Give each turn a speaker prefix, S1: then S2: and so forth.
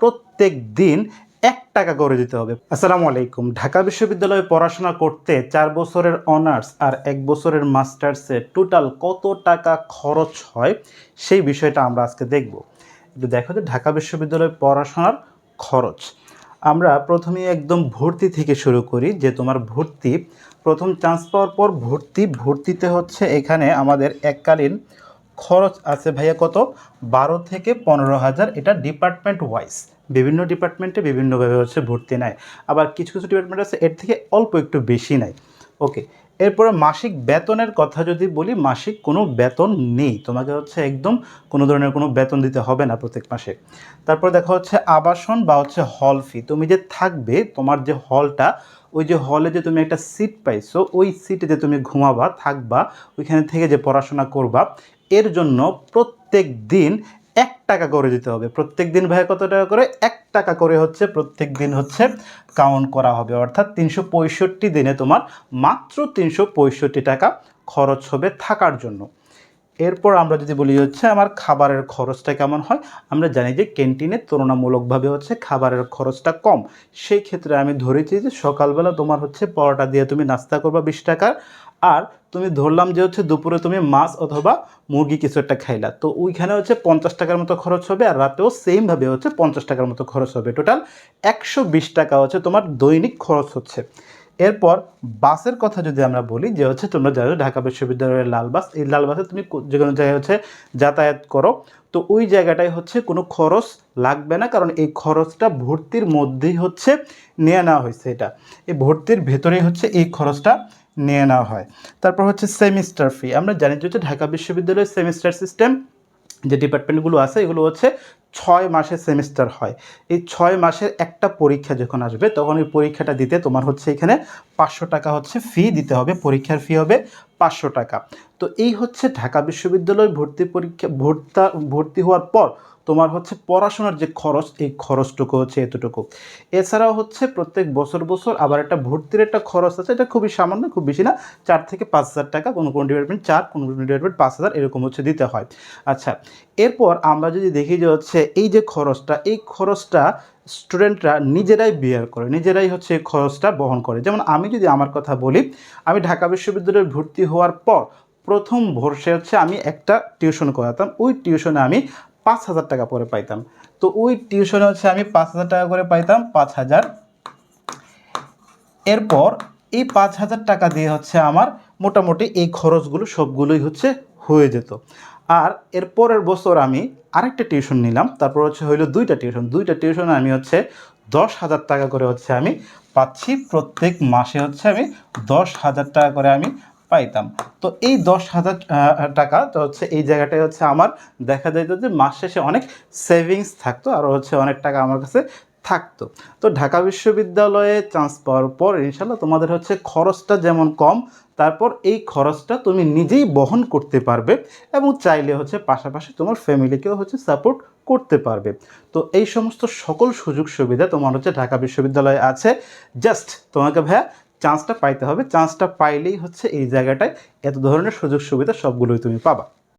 S1: প্রত্যেক দিন এক টাকা করে দিতে হবে। আসসালামু আলাইকুম। ঢাকা বিশ্ববিদ্যালয়ে পড়াশোনা করতে চার বছরের অনার্স আর এক বছরের মাস্টার্সে টোটাল কত টাকা খরচ হয়, সেই বিষয়টা আমরা আজকে দেখব। একটু দেখো যে ঢাকা বিশ্ববিদ্যালয়ে পড়াশোনার খরচ। আমরা প্রথমে একদম ভর্তি থেকে শুরু করি, যে তোমার ভর্তি। প্রথম চান্স পাওয়ার পর ভর্তি, ভর্তিতে হচ্ছে এখানে আমাদের এককালীন খরচ আছে ভাইয়া কত? বারো থেকে পনেরো হাজার। এটা ডিপার্টমেন্ট ওয়াইজ বিভিন্ন ডিপার্টমেন্টে বিভিন্নভাবে হচ্ছে ভর্তি নেয়। আবার কিছু কিছু ডিপার্টমেন্ট আছে, এর থেকে অল্প একটু বেশি নেয়। ওকে, এরপরে মাসিক বেতনের কথা যদি বলি, মাসিক কোনো বেতন নেই। তোমাকে হচ্ছে একদম কোনো ধরনের কোনো বেতন দিতে হবে না প্রত্যেক মাসে। তারপর দেখা হচ্ছে আবাসন বা হচ্ছে হল ফি তুমি যে থাকবে, তোমার যে হলটা ওই যে হলে যে তুমি একটা সিট পাইছো, ওই সিটে যে তুমি ঘুমাবা, থাকবা, ওইখানে থেকে যে পড়াশোনা করবা এর জন্য প্রত্যেক দিন এক টাকা করে দিতে হবে। প্রত্যেক দিন ভাই কত টাকা করে? এক টাকা করে হচ্ছে প্রত্যেক দিন হচ্ছে কাউন্ট করা হবে। অর্থাৎ তিনশো পঁয়ষট্টি দিনে তোমার মাত্র তিনশো পঁয়ষট্টি টাকা খরচ হবে থাকার জন্য। এরপর আমরা যদি বলি হচ্ছে আমার খাবারের খরচটা কেমন হয়? আমরা জানি যে ক্যান্টিনে তুলনামূলকভাবে হচ্ছে খাবারের খরচটা কম। সেই ক্ষেত্রে আমি ধরেছি যে সকালবেলা তোমার হচ্ছে পরোটা দিয়ে তুমি নাস্তা করবা বিশ টাকার আর তুমি ধরলাম যে হচ্ছে দুপুরে তুমি মাছ অথবা মুরগি কিছু একটা খাইলা, তো ওইখানে হচ্ছে পঞ্চাশ টাকার মতো খরচ হবে আর রাতেও সেমভাবে হচ্ছে পঞ্চাশ টাকার মতো খরচ হবে। টোটাল একশো বিশ টাকা হচ্ছে তোমার দৈনিক খরচ হচ্ছে। এরপর বাসের কথা যদি আমরা বলি, যে হচ্ছে তোমরা জানো ঢাকা বিশ্ববিদ্যালয়ের লাল বাস, এই লাল বাসে তুমি যে কোনো জায়গায় হচ্ছে যাতায়াত করো, তো ওই জায়গাটায় হচ্ছে কোনো খরচ লাগবে না, কারণ এই খরচটা ভর্তির মধ্যেই হচ্ছে নিয়ে নেওয়া হয়েছে এটা। এই ভর্তির ভেতরেই হচ্ছে এই খরচটা নিয়ে নেওয়া হয়। তারপর হচ্ছে সেমিস্টার ফি আমরা জানি যে ঢাকা বিশ্ববিদ্যালয়ের সেমিস্টার সিস্টেম যে ডিপার্টমেন্টগুলো আছে, এগুলো হচ্ছে ছয় মাসের সেমিস্টার হয়। এই ছয় মাসের একটা পরীক্ষা যখন আসবে, তখন ওই পরীক্ষাটা দিতে তোমার হচ্ছে এখানে পাঁচশো টাকা হচ্ছে ফি দিতে হবে। পরীক্ষার ফি হবে পাঁচশো টাকা। তো এই হচ্ছে ঢাকা বিশ্ববিদ্যালয় ভর্তি পরীক্ষা, ভর্তা, ভর্তি হওয়ার পর তোমার হচ্ছে পড়াশোনার যে খরচ, এই খরচটুকু হচ্ছে এতটুকু। এছাড়াও হচ্ছে প্রত্যেক বছর বছর আবার একটা ভর্তির একটা খরচ আছে, এটা খুবই সামান্য, খুব বেশি না, চার থেকে পাঁচ হাজার টাকা, কোনো কোনো ডিপার্টমেন্ট চার, কোনো কোনো ডিপার্টমেন্ট পাঁচ হাজার, এরকম হচ্ছে দিতে হয়। আচ্ছা এরপর আমরা যদি দেখি যে হচ্ছে এই যে খরচটা, এই খরচটা স্টুডেন্টরা নিজেরাই বিয়ার করে, নিজেরাই হচ্ছে খরচটা বহন করে। যেমন আমি যদি আমার কথা বলি, আমি ঢাকা বিশ্ববিদ্যালয়ে ভর্তি হওয়ার পর প্রথম ভর্ষে হচ্ছে আমি একটা টিউশন করাতাম। ওই টিউশনে আমি পাঁচ হাজার টাকা পরে পাইতাম। তো ওই টিউশনে হচ্ছে আমি পাঁচ হাজার টাকা করে পাইতাম, পাঁচ হাজার। এরপর এই পাঁচ হাজার টাকা দিয়ে হচ্ছে আমার মোটামুটি এই খরচগুলো সবগুলোই হচ্ছে হয়ে যেত। আর এরপরের বছর আমি আরেকটা টিউশন নিলাম, তারপর হচ্ছে হইল দুইটা টিউশন দুইটা টিউশনে আমি হচ্ছে দশ হাজার টাকা করে হচ্ছে আমি পাচ্ছি, প্রত্যেক মাসে হচ্ছে আমি দশ হাজার টাকা করে আমি পাইতাম। তো এই দশ হাজার টাকা তো হচ্ছে এই জায়গাটায় হচ্ছে আমার দেখা যেত যে মাস শেষে অনেক সেভিংস থাকতো, আর হচ্ছে অনেক টাকা আমার কাছে থাকতো। তো ঢাকা বিশ্ববিদ্যালয়ে চান্স পাওয়ার পর ইনশাল্লাহ তোমাদের হচ্ছে খরচটা যেমন কম, তারপর এই খরচটা তুমি নিজেই বহন করতে পারবে এবং চাইলে হচ্ছে পাশাপাশি তোমার ফ্যামিলিকেও হচ্ছে সাপোর্ট করতে পারবে। তো এই সমস্ত সকল সুযোগ সুবিধা তোমার হচ্ছে ঢাকা বিশ্ববিদ্যালয়ে আছে। জাস্ট তোমাকে ভাইয়া চান্সটা পাইতে হবে। চান্সটা পাইলেই হচ্ছে এই জায়গাটায় এত ধরনের সুযোগ সুবিধা সবগুলোই তুমি পাবা।